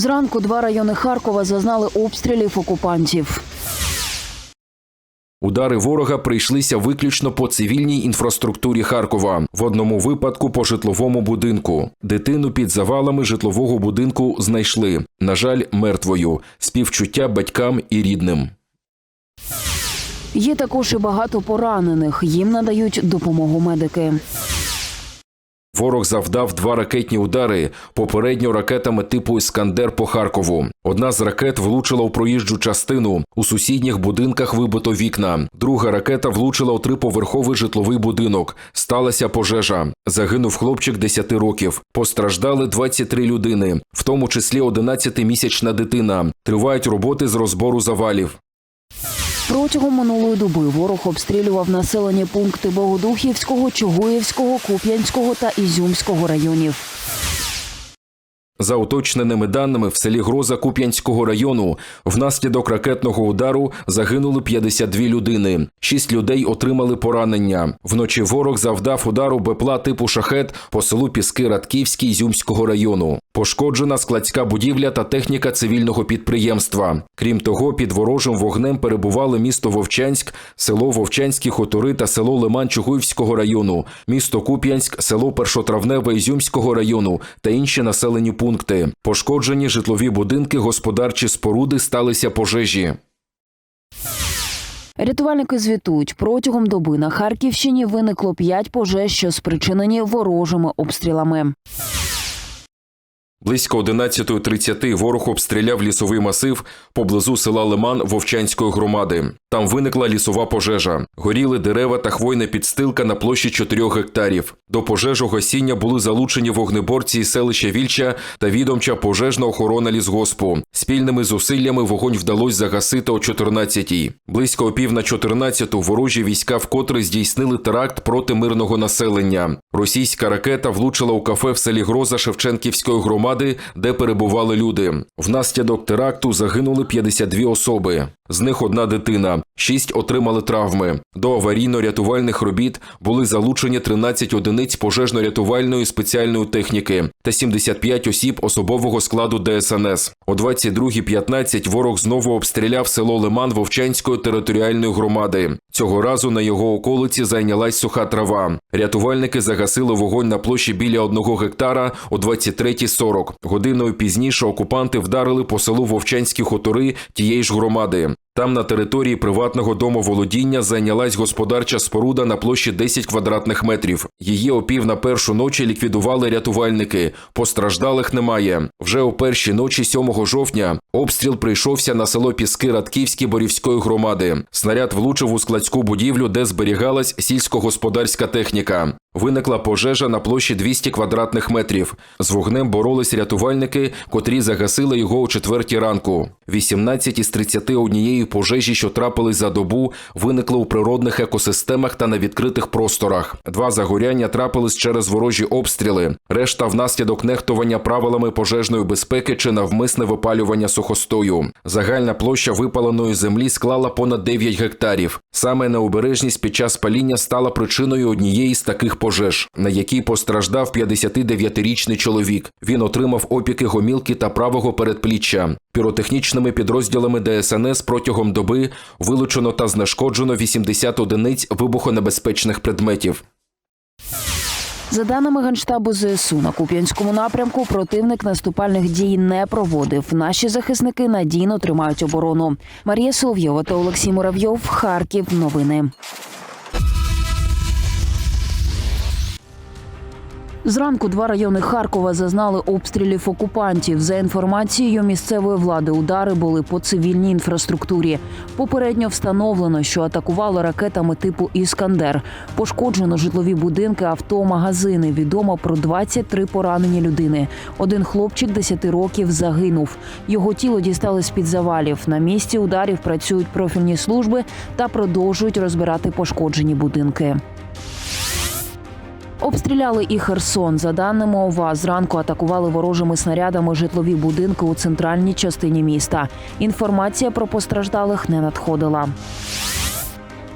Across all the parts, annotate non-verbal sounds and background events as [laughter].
Зранку два райони Харкова зазнали обстрілів окупантів. Удари ворога прийшлися виключно по цивільній інфраструктурі Харкова. В одному випадку по житловому будинку. Дитину під завалами житлового будинку знайшли. На жаль, мертвою. Співчуття батькам і рідним. Є також і багато поранених. Їм надають допомогу медики. Ворог завдав два ракетні удари попередньо ракетами типу Іскандер по Харкову. Одна з ракет влучила у проїжджу частину. У сусідніх будинках вибито вікна. Друга ракета влучила у триповерховий житловий будинок. Сталася пожежа. Загинув хлопчик 10 років. Постраждали 23 людини, в тому числі 11-місячна дитина. Тривають роботи з розбору завалів. Протягом минулої доби ворог обстрілював населені пункти Богодухівського, Чугуївського, Куп'янського та Ізюмського районів. За уточненими даними, в селі Гроза Куп'янського району внаслідок ракетного удару загинули 52 людини. Шість людей отримали поранення. Вночі ворог завдав удару БПЛА типу шахет по селу Піски Радківський Ізюмського району. Пошкоджена складська будівля та техніка цивільного підприємства. Крім того, під ворожим вогнем перебували місто Вовчанськ, село Вовчанські хутори та село Лиман Чугуївського району, місто Куп'янськ, село Першотравневе Ізюмського району та інші населені пункти. Пошкоджені житлові будинки, господарчі споруди сталися пожежі. Рятувальники звітують, протягом доби на Харківщині виникло п'ять пожеж, що спричинені ворожими обстрілами. Близько 11.30 ворог обстріляв лісовий масив поблизу села Лиман Вовчанської громади. Там виникла лісова пожежа. Горіли дерева та хвойна підстилка на площі 4 гектарів. До пожежу гасіння були залучені вогнеборці із селища Вільча та відомча пожежна охорона лісгоспу. Спільними зусиллями вогонь вдалося загасити о 14-й. Близько о пів на 14-ту ворожі війська вкотре здійснили теракт проти мирного населення. Російська ракета влучила у кафе в селі Гроза Шевченківської громади, де перебували люди. Внаслідок теракту загинули 52 особи. З них одна дитина. Шість отримали травми. До аварійно-рятувальних робіт були залучені 13 одиниць пожежно-рятувальної спеціальної техніки та 75 осіб особового складу ДСНС. О 22.15 ворог знову обстріляв село Лиман Вовчанської територіальної громади. Цього разу на його околиці зайнялась суха трава. Рятувальники загасили вогонь на площі біля одного гектара о 23.40. Годиною пізніше окупанти вдарили по селу Вовчанські хутори тієї ж громади. Там на території приватного домоволодіння зайнялась господарча споруда на площі 10 квадратних метрів. Її опів на першу ночі ліквідували рятувальники. Постраждалих немає. Вже у першій ночі 7 жовтня обстріл прийшовся на село Піски Радківські Борівської громади. Снаряд влучив у складську будівлю, де зберігалась сільськогосподарська техніка. Виникла пожежа на площі 200 квадратних метрів. З вогнем боролись рятувальники, котрі загасили його о четвертій ранку. 18 із 31 пожежі, що трапились за добу, виникли у природних екосистемах та на відкритих просторах. Два загоряння трапились через ворожі обстріли. Решта внаслідок нехтування правилами пожежної безпеки чи навмисне випалювання сухостою. Загальна площа випаленої землі склала понад 9 гектарів. Саме необережність під час паління стала причиною однієї з таких пожеж, на якій постраждав 59-річний чоловік. Він отримав опіки гомілки та правого передпліччя. Піротехнічними підрозділами ДСНС протягом доби вилучено та знешкоджено 80 одиниць вибухонебезпечних предметів. За даними Генштабу ЗСУ, на Куп'янському напрямку противник наступальних дій не проводив. Наші захисники надійно тримають оборону. Марія Соловйова та Олексій Муравйов. Харків. Новини. Зранку два райони Харкова зазнали обстрілів окупантів. За інформацією місцевої влади, удари були по цивільній інфраструктурі. Попередньо встановлено, що атакували ракетами типу Іскандер. Пошкоджено житлові будинки, авто, магазини. Відомо про 23 поранені людини. Один хлопчик 10 років загинув. Його тіло дістали з під завалів. На місці ударів працюють профільні служби та продовжують розбирати пошкоджені будинки. Обстріляли і Херсон. За даними ОВА, зранку атакували ворожими снарядами житлові будинки у центральній частині міста. Інформація про постраждалих не надходила.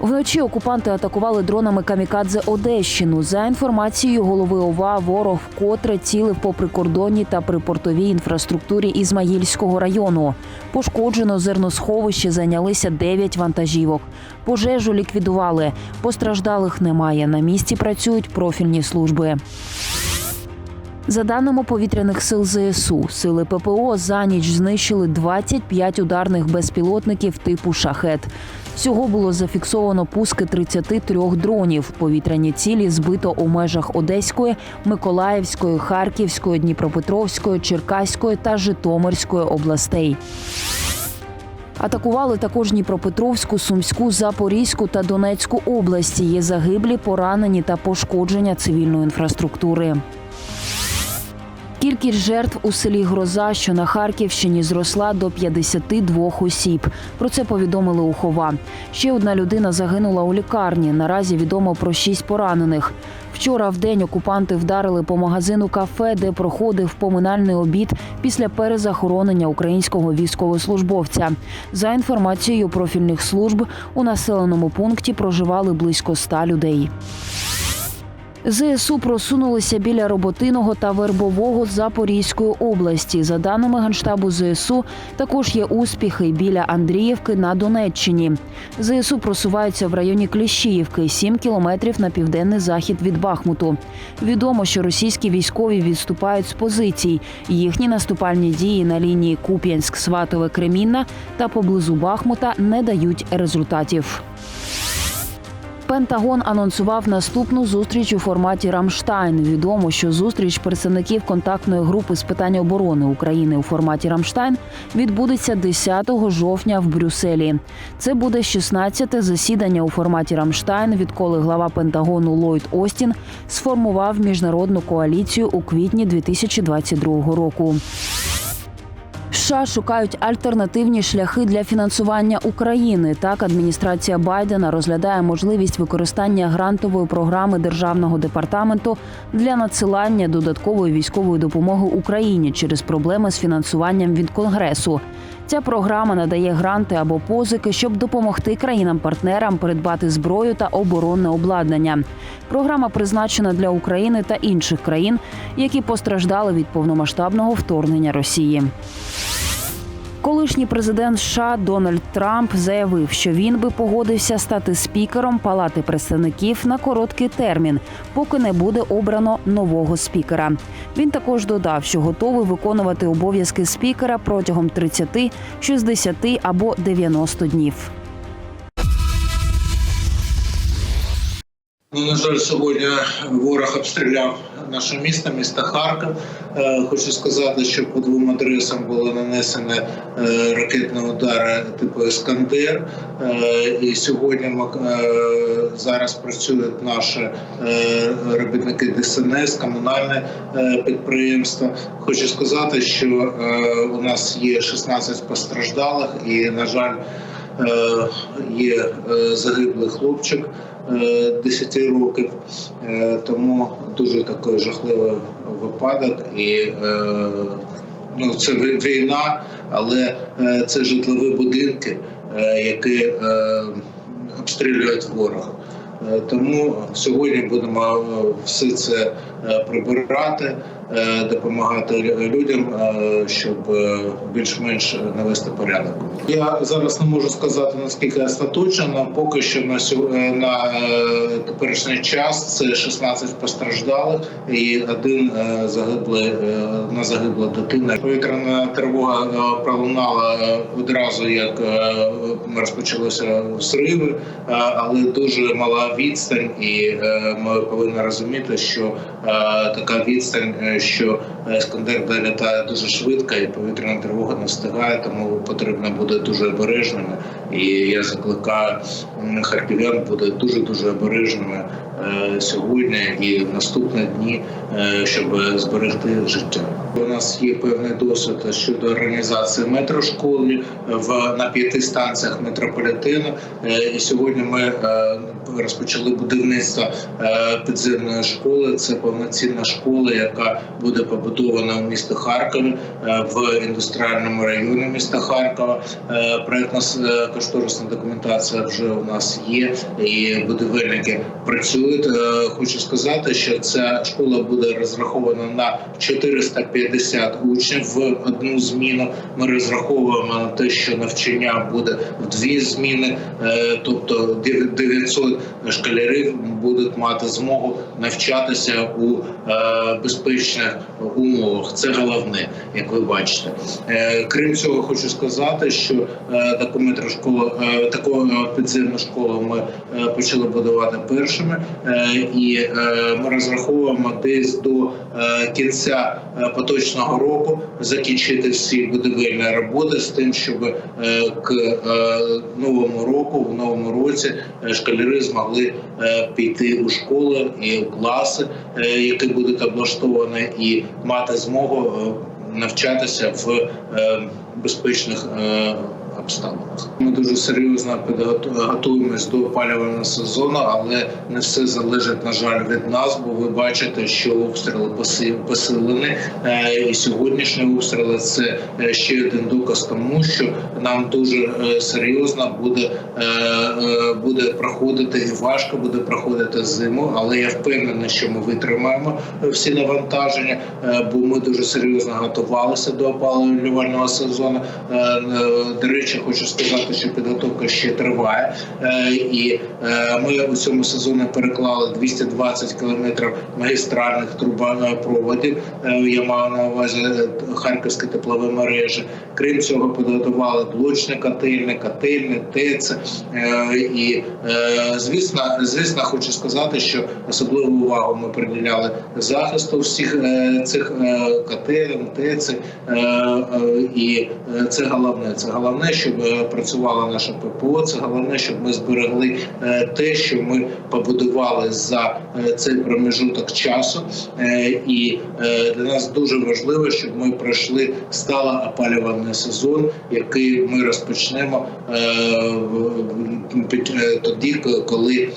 Вночі окупанти атакували дронами камікадзе Одещину. За інформацією голови ОВА, ворог вкотре цілив по прикордонній та припортовій інфраструктурі Ізмаїльського району. Пошкоджено зерносховище, зайнялися 9 вантажівок. Пожежу ліквідували. Постраждалих немає. На місці працюють профільні служби. За даними повітряних сил ЗСУ, сили ППО за ніч знищили 25 ударних безпілотників типу шахет. Всього було зафіксовано пуски 33 дронів. Повітряні цілі збито у межах Одеської, Миколаївської, Харківської, Дніпропетровської, Черкаської та Житомирської областей. Атакували також Дніпропетровську, Сумську, Запорізьку та Донецьку області. Є загиблі, поранені та пошкодження цивільної інфраструктури. Кількість жертв у селі Гроза, що на Харківщині, зросла до 52 осіб. Про це повідомили у Хова. Ще одна людина загинула у лікарні. Наразі відомо про шість поранених. Вчора в день окупанти вдарили по магазину кафе, де проходив поминальний обід після перезахоронення українського військовослужбовця. За інформацією профільних служб, у населеному пункті проживали близько ста людей. ЗСУ просунулися біля роботиного та вербового Запорізької області. За даними генштабу ЗСУ, також є успіхи біля Андріївки на Донеччині. ЗСУ просуваються в районі Кліщіївки, 7 кілометрів на південний захід від Бахмуту. Відомо, що російські військові відступають з позицій. Їхні наступальні дії на лінії Куп'янськ, Сватове, Кремінна та поблизу Бахмута не дають результатів. Пентагон анонсував наступну зустріч у форматі Рамштайн. Відомо, що зустріч представників контактної групи з питань оборони України у форматі Рамштайн відбудеться 10 жовтня в Брюсселі. Це буде 16-те засідання у форматі Рамштайн, відколи глава Пентагону Ллойд Остін сформував міжнародну коаліцію у квітні 2022 року. США шукають альтернативні шляхи для фінансування України. Так, адміністрація Байдена розглядає можливість використання грантової програми державного департаменту для надсилання додаткової військової допомоги Україні через проблеми з фінансуванням від Конгресу. Ця програма надає гранти або позики, щоб допомогти країнам-партнерам придбати зброю та оборонне обладнання. Програма призначена для України та інших країн, які постраждали від повномасштабного вторгнення Росії. Колишній президент США Дональд Трамп заявив, що він би погодився стати спікером Палати представників на короткий термін, поки не буде обрано нового спікера. Він також додав, що готовий виконувати обов'язки спікера протягом 30, 60 або 90 днів. Ну, на жаль, сьогодні ворог обстріляв наше місто, місто Харків. Е, Хочу сказати, що по двом адресам були нанесені е, ракетні удари типу Іскандер. Е, І сьогодні ми, е, зараз працюють наші е, робітники ДСНС, комунальне е, підприємство. Хочу сказати, що е, у нас є 16 постраждалих, і на жаль, е, є е, загиблий хлопчик. Е, 10 років, Е, тому дуже такий жахливий випадок. І е, ну, це війна, але е, це житлові будинки, е, які е, обстрілюють ворог. Е, Тому сьогодні будемо е, все це е, прибирати, е, допомагати людям, е, щоб е, більш-менш навести порядок. Я зараз не можу сказати наскільки остаточно, поки що на е, на е, теперішній час це 16 постраждалих і один е, загиблий е, одна загибла дитина. Повітряна тривога е, пролунала е, одразу, як е, розпочалися зриви, е, але дуже мала відстань, і е, ми повинні розуміти, що е, така відстань, що Іскандер літає дуже швидко, і повітряна тривога не встигає, тому потрібно бути дуже обережними. І я закликаю харків'ян бути дуже дуже обережними сьогодні і в наступні дні, е, щоб зберегти життя. У нас є певний досвід щодо організації метрошколи в на п'яти станціях метрополітену. Е, І сьогодні ми е, розпочали будівництво е, підземної школи. Це повноцінна школа, яка буде побудована у місті Харкові е, в індустріальному районі міста Харкова. Е, Проектна е, кошторисна документація вже у нас є, і будівельники працюють. Е, Хочу сказати, що ця школа буде розрахована на 450 учнів в одну зміну. Ми розраховуємо на те, що навчання буде в дві зміни, е, тобто 900 школярів будуть мати змогу навчатися у е, безпечних умовах. Це головне, як ви бачите. Е, Крім цього, хочу сказати, що таку метрошколу, таку підземну школу ми почали будувати першими, і е, ми розраховуємо десь до е, кінця е, поточного року закінчити всі будівельні роботи з тим, щоб е, к е, новому року, в новому році, е, школяри змогли е, піти у школи і у класи, е, які будуть облаштовані, і мати змогу е, навчатися в е, безпечних е, обставинах. Ми дуже серйозно готуємось до опалювального сезону, але не все залежить, на жаль, від нас, бо ви бачите, що обстріли посилені, Е, і сьогоднішні обстріли це е, ще один доказ тому, що нам дуже е, серйозно буде, буде проходити і важко буде проходити зиму, але я впевнений, що ми витримаємо всі навантаження, бо ми дуже серйозно готувалися до опалювального сезону. До речі, хочу сказати, що підготовка ще триває, Е, і е, ми у цьому сезоні переклали 220 кілометрів магістральних трубопроводів. Е, Я маю на увазі харківські теплові мережі. Крім цього, підготували блочні котельні, котельні, ТЕЦ. І звісно, звісно, хочу сказати, що особливу увагу ми приділяли захисту всіх цих е, ТЕЦ. І це головне. Це головне, щоб е, працювала наша ППО. Це головне, щоб ми зберегли е, те, що ми побудували за е, цей промежуток часу. І для нас дуже важливо, щоб ми пройшли стало опалювальний сезон, який ми розпочнемо тоді, коли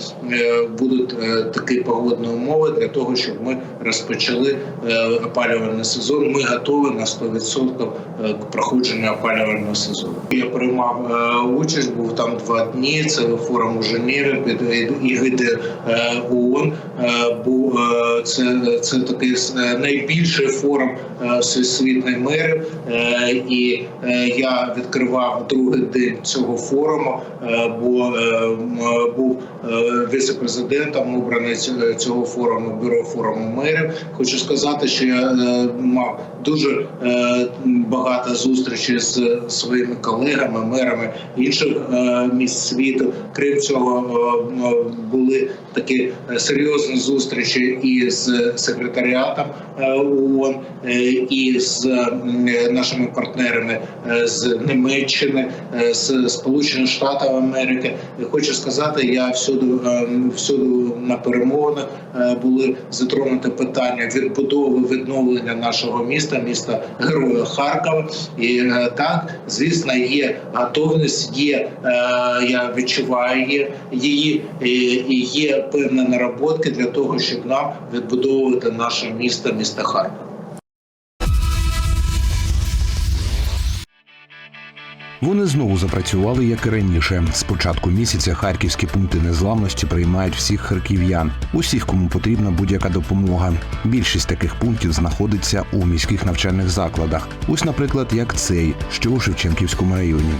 будуть такі погодні умови для того, щоб ми розпочали опалювальний сезон. Ми готові на 100% е, к проходженню опалювального сезону. Приймав е, участь, був там два дні. Це форум у Женеві під ігиди е, ООН. Е, Був е, це, це такий найбільший форум всесвітніх мерів. Е, І я відкривав другий день цього форуму, бо був віце-президентом обраний ць- цього форуму, бюро форуму мерів. Хочу сказати, що я мав дуже багато зустрічей з своїми колегами, мерами інших е, міст світу. Крім цього, е, були такі серйозні зустрічі і з секретаріатом е, ООН, і з нашими партнерами з Німеччини, з Сполучених Штатів Америки. Хочу сказати, я всюди, всюди на перемовинах були затронуті питання відбудови відновлення нашого міста, міста Героя Харкова. І так, звісно, є готовність, є е, я відчуваю її і, і є певні наработки для того, щоб нам відбудовувати наше місто, місто Харків. Вони знову запрацювали як і раніше. З початку місяця харківські пункти незламності приймають всіх харків'ян, усіх, кому потрібна будь-яка допомога. Більшість таких пунктів знаходиться у міських навчальних закладах. Ось, наприклад, як цей, що у Шевченківському районі.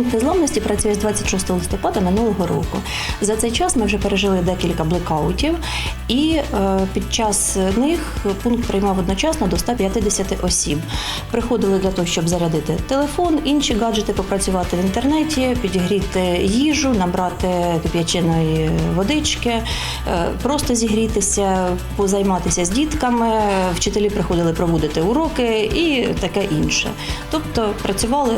Пункт незламності працює з 26 листопада минулого року. За цей час ми вже пережили декілька блекаутів, і е, під час них пункт приймав одночасно до 150 осіб. Приходили для того, щоб зарядити телефон, інші гаджети, попрацювати в інтернеті, підігріти їжу, набрати кип'яченої водички, е, просто зігрітися, позайматися з дітками. Вчителі приходили проводити уроки і таке інше. Тобто працювали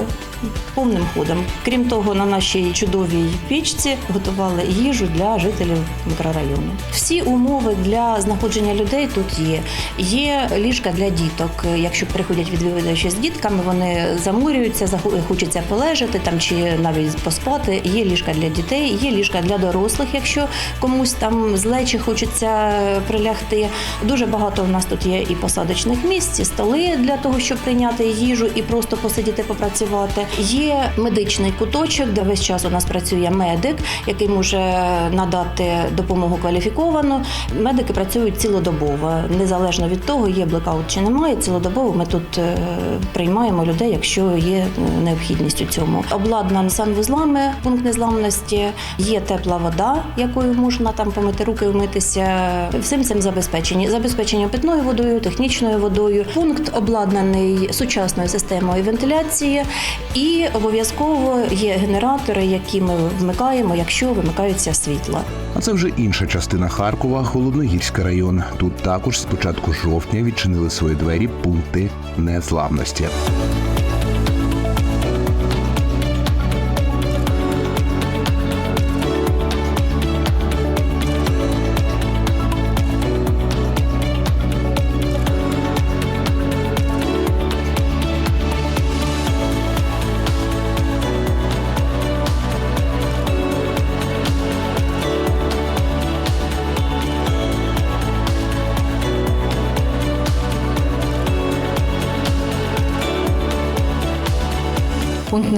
повним ходом. Крім того, на нашій чудовій пічці готували їжу для жителів мікрорайону. Всі умови для знаходження людей тут є. Є ліжка для діток. Якщо приходять відвідувачі з дітками, вони замурюються, хочеться полежати там чи навіть поспати. Є ліжка для дітей, є ліжка для дорослих, якщо комусь там зле чи хочеться прилягти. Дуже багато у нас тут є і посадочних місць, і столи для того, щоб прийняти їжу і просто посидіти, попрацювати. Є медичний куточок, де весь час у нас працює медик, який може надати допомогу кваліфіковану. Медики працюють цілодобово, незалежно від того, є блекаут чи немає. Цілодобово ми тут е, приймаємо людей, якщо є е, необхідність у цьому. Обладнаний санвузлами, пункт незламності, є тепла вода, якою можна там помити руки, вмитися. Всім цим забезпечені. Забезпечення питною водою, технічною водою. Пункт обладнаний сучасною системою вентиляції, і обов'язково є генератори, які ми вмикаємо, якщо вимикаються світла. А це вже інша частина Харкова, Холодногірський район. Тут також з початку жовтня відчинили свої двері пункти незламності.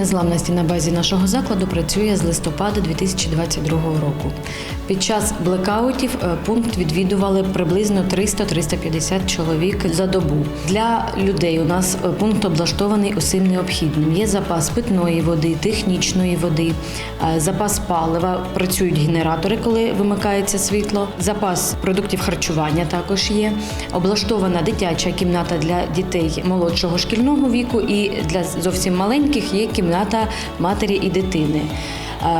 Незламності на базі нашого закладу працює з листопада 2022 року. Під час блекаутів е, пункт відвідували приблизно 300-350 чоловік за добу. Для людей у нас е, пункт облаштований усім необхідним. Є запас питної води, технічної води, е, запас палива, працюють генератори, коли вимикається світло. Запас продуктів харчування також є. Облаштована дитяча кімната для дітей молодшого шкільного віку і для зовсім маленьких є кімната матері і дитини.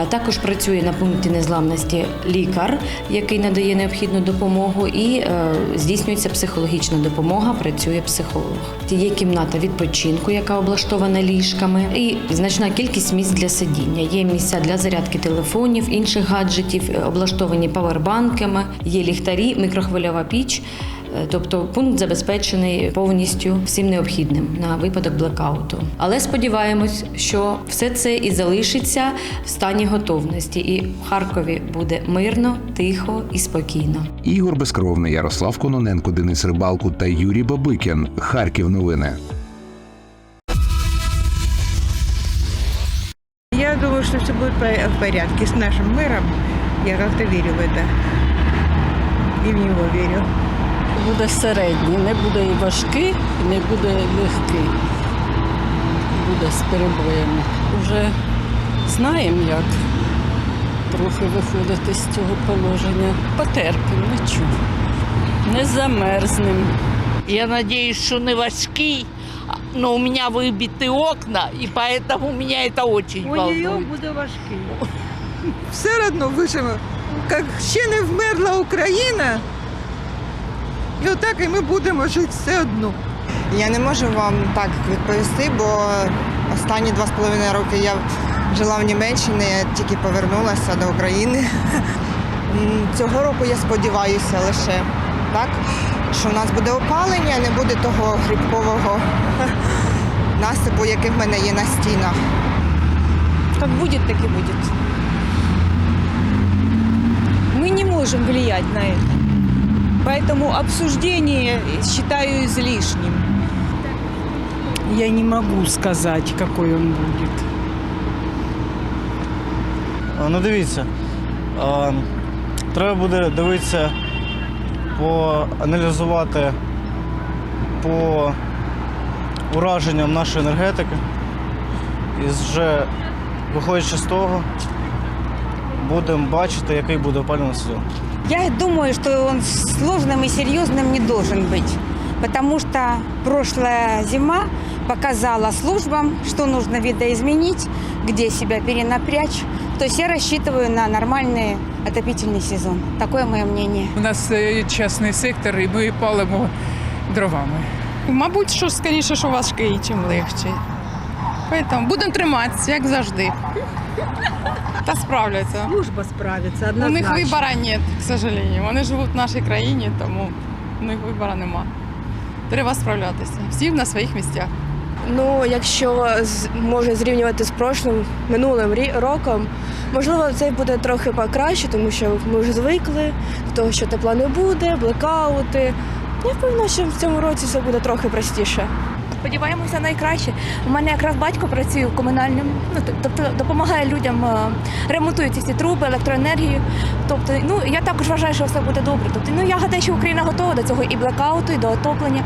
Також працює на пункті незламності лікар, який надає необхідну допомогу, і е, здійснюється психологічна допомога. Працює психолог. Є кімната відпочинку, яка облаштована ліжками, і значна кількість місць для сидіння. Є місця для зарядки телефонів, інших гаджетів, е, облаштовані павербанками, є ліхтарі, мікрохвильова піч. Тобто пункт забезпечений повністю всім необхідним на випадок блекауту. Але сподіваємось, що все це і залишиться в стані готовності, і в Харкові буде мирно, тихо і спокійно. Ігор Безкровний, Ярослав Кононенко, Денис Рибалку та Юрій Бабикін. Харків новини. Я думаю, что все будет по- в порядке с нашим мэром. Я как-то верю в это. И в него верю буде середній, не буде і важкий, і не буде легкий. Буде з перебоями. Уже знаємо, як трохи виходити з цього положення. Потерпимо, нічого. Не замерзнем. Я надеюсь, что не важкий, но у меня выбиты окна, и поэтому меня это очень волнует. буде важкий. Все одно вижимо. Як ще не вмерла Україна, і отак і ми будемо жити все одно. Я не можу вам так відповісти, бо останні два з половиною роки я жила в Німеччині, я тільки повернулася до України. [laughs] Цього року я сподіваюся лише так, що в нас буде опалення, не буде того грибкового [laughs] насипу, який в мене є на стінах. Как будет, так и будет. Мы не можем влиять на это. Поэтому обсуждение считаю излишним. Я не можу сказати, який він буде. Ну дивіться, а, треба буде дивитися, поаналізувати по ураженням нашої енергетики і вже виходячи з того, будемо бачити, який буде опалювальний сезон. Я думаю, что он сложным и серьезным не должен быть, потому что прошлая зима показала службам, что нужно видоизменить, где себя перенапрячь. То есть я рассчитываю на нормальный отопительный сезон. Такое мое мнение. У нас е, частний сектор, і ми палимо дровами. Мабуть, що скоріше, що важкий, чим легший. Поэтому будемо триматися, як завжди. Та справляться. Служба справиться, У них вибора нет, к сожалению. Вони живуть в нашій країні, тому у них вибора нема. Треба справлятися. Всі на своїх місцях. Ну, якщо з- може зрівнювати з прошлим минулим рі- роком, можливо, це буде трохи покраще, тому що ми вже звикли до того, що тепла не буде, блекаути. Я впевнена, що в цьому році все буде трохи простіше. Сподіваємося найкраще. У мене якраз батько працює в комунальному, ну тобто допомагає людям, ремонтують ці труби, електроенергію. Тобто, ну я також вважаю, що все буде добре. Тобто, ну я гадаю, що Україна готова до цього і блекауту, і до отоплення.